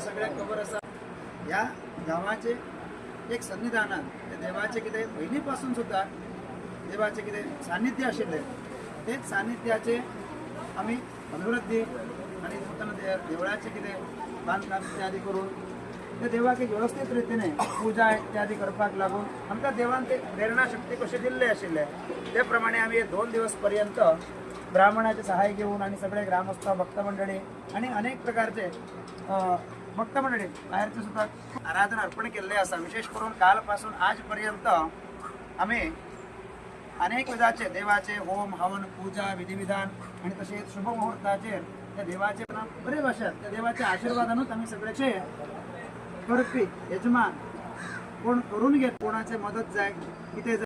सगळ्या खबर असा। या गावाचे एक सन्निधान ते देवाचे कितें पयलींपासून सुद्धा देवाचे कितें सान्निध्य आशिल्लें तेच सान्निध्याचे आमी अभिवृद्धी आणि नूतन देवळाचे कितें बांदकाम इत्यादी करून ते देवाक एक व्यवस्थीत रितीने पुजा इत्यादी करपाक लागून आमकां देवान ते प्रेरणा शक्ती कशी दिल्ली आशिल्ले ते प्रमाणे आमी हे दोन दिवस पर्यंत ब्राह्मणाचे सहाय्य घेऊन आणि सगळे ग्रामस्थ भक्त मंडळी आणि अनेक प्रकारचे भक्त मंडळी बाहेरचे सुद्धा आराधन अर्पण केल्ले आसा विशेष करून कालपासून आजपर्यंत आम्ही अनेक विधाचे देवाचे होम हवन पूजा विधिविधान आणि तसेच शुभ मुहूर्ताचेर त्या देवाचे बरे भाशेन त्या देवाच्या आशीर्वादानूच आम्ही सगळ्याचे करपी यजमान. कोण करून घेत कोणाचे मदत जाय किती